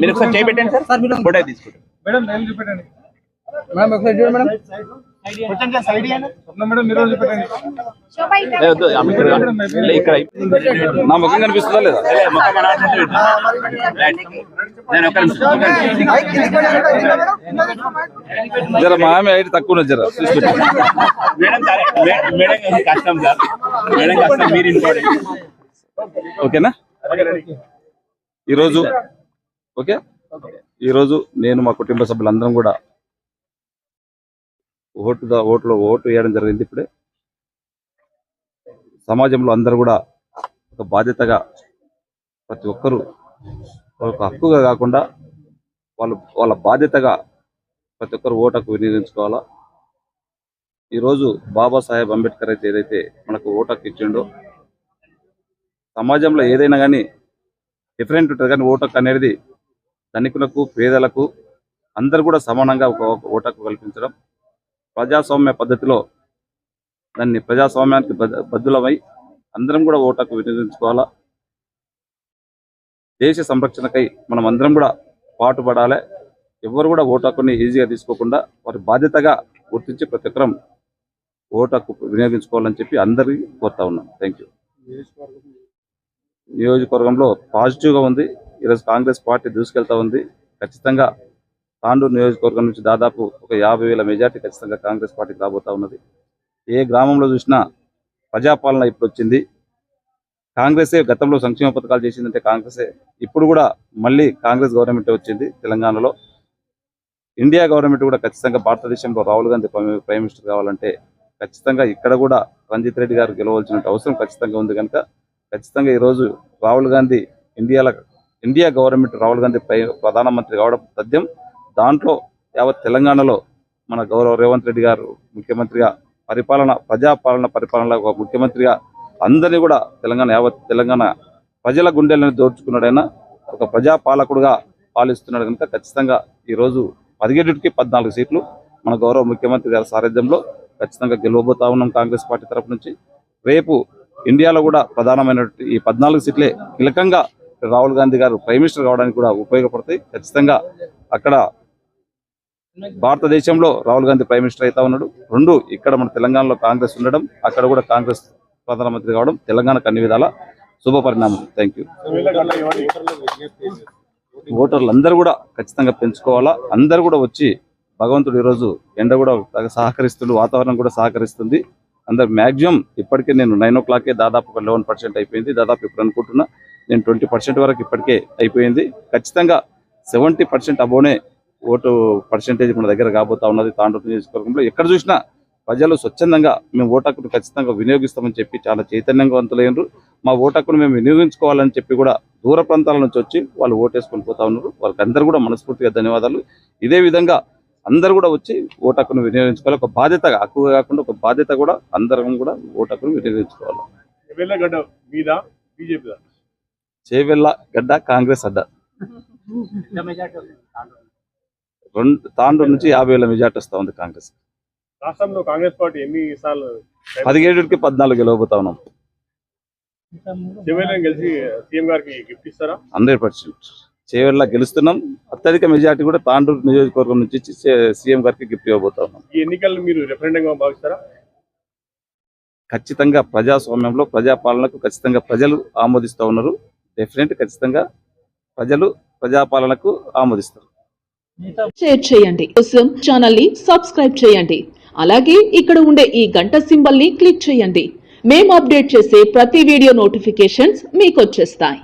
మీరు ఒకసారి చేపెట్టండి సార్. ఫోటో తీసుకుంటాం. మేడం నేను చూపెట్టండి. మేడం ఒకసారి చూడండి మేడం. నా ముఖం కనిపిస్తుందా లేదా. నేను ఒక. జర మా ఆమె హైట్ తక్కువ ఉన్నది జర. మేడం కష్టం సార్. కష్టం మీరు ఇంపార్టెంట్. ఓకేనా? ఈరోజు ఓకే? ఈరోజు నేను మా కుటుంబ సభ్యులందరం కూడా ఓటు ఓట్లు ఓటు వేయడం జరిగింది ఇప్పుడే. సమాజంలో అందరూ కూడా ఒక బాధ్యతగా ప్రతి ఒక్కరూ ఒక హక్కుగా కాకుండా వాళ్ళు వాళ్ళ బాధ్యతగా ప్రతి ఒక్కరు ఓటకు వినియోగించుకోవాలా? ఈరోజు బాబాసాహెబ్ అంబేద్కర్ అయితే ఏదైతే మనకు ఓటకు ఇచ్చిండో సమాజంలో ఏదైనా కానీ డిఫరెంట్ ఉంటుంది కానీ ఓటకు అనేది ధనికులకు పేదలకు అందరు కూడా సమానంగా ఒక ఓటకు కల్పించడం ప్రజాస్వామ్య పద్ధతిలో దాన్ని ప్రజాస్వామ్యానికి బద్ద- బద్దులమై అందరం కూడా ఓటకు వినియోగించుకోవాలా? దేశ సంరక్షణకై మనం అందరం కూడా పాటుపడాలి. ఎవరు కూడా ఓటకుని ఈజీగా తీసుకోకుండా వారి బాధ్యతగా గుర్తించి ప్రతి ఒక్కరం ఓటకు వినియోగించుకోవాలని చెప్పి అందరికీ కోరుతా ఉన్నాం. థ్యాంక్ యూ నియోజకవర్గంలో పాజిటివ్గా ఉంది. ఈరోజు కాంగ్రెస్ పార్టీ దూసుకెళ్తా ఉంది. ఖచ్చితంగా తాండూరు నియోజకవర్గం నుంచి దాదాపు ఒక యాభై వేల మెజార్టీ ఖచ్చితంగా కాంగ్రెస్ పార్టీకి రాబోతా ఉన్నది. ఏ గ్రామంలో చూసినా ప్రజాపాలన ఇప్పుడు వచ్చింది. కాంగ్రెసే గతంలో సంక్షేమ పథకాలు చేసిందంటే కాంగ్రెసే. ఇప్పుడు కూడా మళ్ళీ కాంగ్రెస్ గవర్నమెంట్ వచ్చింది తెలంగాణలో. ఇండియా గవర్నమెంట్ కూడా ఖచ్చితంగా భారతదేశంలో రాహుల్ గాంధీ ప్రైమ్ మినిస్టర్ కావాలంటే ఖచ్చితంగా ఇక్కడ కూడా రంజిత్ రెడ్డి గారు గెలవాల్సిన అవసరం ఖచ్చితంగా ఉంది కనుక ఖచ్చితంగా ఈరోజు రాహుల్ గాంధీ ఇండియాలో ఇండియా గవర్నమెంట్ రాహుల్ గాంధీ ప్రధానమంత్రి కావడం తథ్యం. దాంట్లో యావత్ తెలంగాణలో మన గౌరవ రేవంత్ రెడ్డి గారు ముఖ్యమంత్రిగా పరిపాలన ప్రజాపాలన పరిపాలన ఒక ముఖ్యమంత్రిగా అందరినీ కూడా తెలంగాణ యావత్ తెలంగాణ ప్రజల గుండెలను దోచుకున్నాడైనా ఒక ప్రజాపాలకుడుగా పాలిస్తున్నాడు కనుక ఖచ్చితంగా ఈరోజు పదిహేడుకి పద్నాలుగు సీట్లు మన గౌరవ ముఖ్యమంత్రి గారి సారథ్యంలో ఖచ్చితంగా గెలవబోతా ఉన్నాం కాంగ్రెస్ పార్టీ తరఫు నుంచి. రేపు ఇండియాలో కూడా ప్రధానమైన ఈ పద్నాలుగు సీట్లే కీలకంగా రాహుల్ గాంధీ గారు ప్రైమ్ మినిస్టర్ కావడానికి కూడా ఉపయోగపడతాయి. ఖచ్చితంగా అక్కడ భారతదేశంలో రాహుల్ గాంధీ ప్రైమ్ మినిస్టర్ అవుతా ఉన్నాడు. రెండు ఇక్కడ మన తెలంగాణలో కాంగ్రెస్ ఉండడం అక్కడ కూడా కాంగ్రెస్ ప్రధానమంత్రి కావడం తెలంగాణకు అన్ని విధాల శుభ పరిణామం. థ్యాంక్ యూ ఓటర్లు అందరూ కూడా ఖచ్చితంగా పెంచుకోవాలా. అందరూ కూడా వచ్చి భగవంతుడు ఈరోజు ఎండ కూడా సహకరిస్తుంది వాతావరణం కూడా సహకరిస్తుంది. అందరు మ్యాక్సిమం ఇప్పటికే నేను నైన్ ఓ క్లాకే దాదాపు ఒక లెవెన్ పర్సెంట్ అయిపోయింది. దాదాపు ఇప్పుడు అనుకుంటున్నా నేను ట్వంటీ పర్సెంట్ వరకు ఇప్పటికే అయిపోయింది. ఖచ్చితంగా సెవెంటీ పర్సెంట్ అబోనే ఓటు పర్సెంటేజ్ మన దగ్గర కాబోతా ఉన్నది తాండూరు నియోజకవర్గంలో. ఎక్కడ చూసినా ప్రజలు స్వచ్ఛందంగా మేము ఓటక్కును ఖచ్చితంగా వినియోగిస్తామని చెప్పి చాలా చైతన్యవంతులైనరు మా ఓటక్కును మేము వినియోగించుకోవాలని చెప్పి కూడా దూర ప్రాంతాల నుంచి వచ్చి వాళ్ళు ఓటేసుకొని పోతా ఉన్నారు. వాళ్ళకందరూ కూడా మనస్ఫూర్తిగా ధన్యవాదాలు. ఇదే విధంగా అందరూ కూడా వచ్చి ఓటక్కును వినియోగించుకోవాలి. ఒక బాధ్యత అక్కువ కాకుండా ఒక బాధ్యత కూడా అందరం కూడా ఓటక్కును వినియోగించుకోవాలి. మీద? బీజేపీ చేవెళ్ళ గడ్డ కాంగ్రెస్ అడ్డ. రెండు తాండూరు నుంచి యాభై వేల మెజార్టీ వస్తా ఉంది కాంగ్రెస్. రాష్ట్రంలో కాంగ్రెస్ పార్టీ ఎన్ని సార్లు పదిహేడుకి పద్నాలుగు గెలవబోతా ఉన్నాం. గెలిచి సీఎం గారికి గిఫ్ట్ ఇస్తారా? Hundred percent. చేవెళ్ళ గెలుస్తున్నాం. అత్యధిక మెజార్టీ కూడా తాండూరు నియోజకవర్గం నుంచి సీఎం గారికి గిఫ్ట్ ఇవ్వబోతా ఉన్నాం. ఈ ఎన్నికలను మీరు గా భావిస్తారా? ఖచ్చితంగా ప్రజాస్వామ్యంలో ప్రజాపాలనకు ఖచ్చితంగా ప్రజలు ఆమోదిస్తూ ఉన్నారు. డెఫినెట్ ఖచ్చితంగా ప్రజలు ప్రజాపాలనకు ఆమోదిస్తారు. షేర్ చేయండి. కోసం ఛానల్ని సబ్స్క్రైబ్ చేయండి. అలాగే ఇక్కడ ఉండే ఈ గంట సింబల్ని క్లిక్ చేయండి. మేము అప్డేట్ చేసే ప్రతి వీడియో నోటిఫికేషన్స్ మీకు వచ్చేస్తాయి.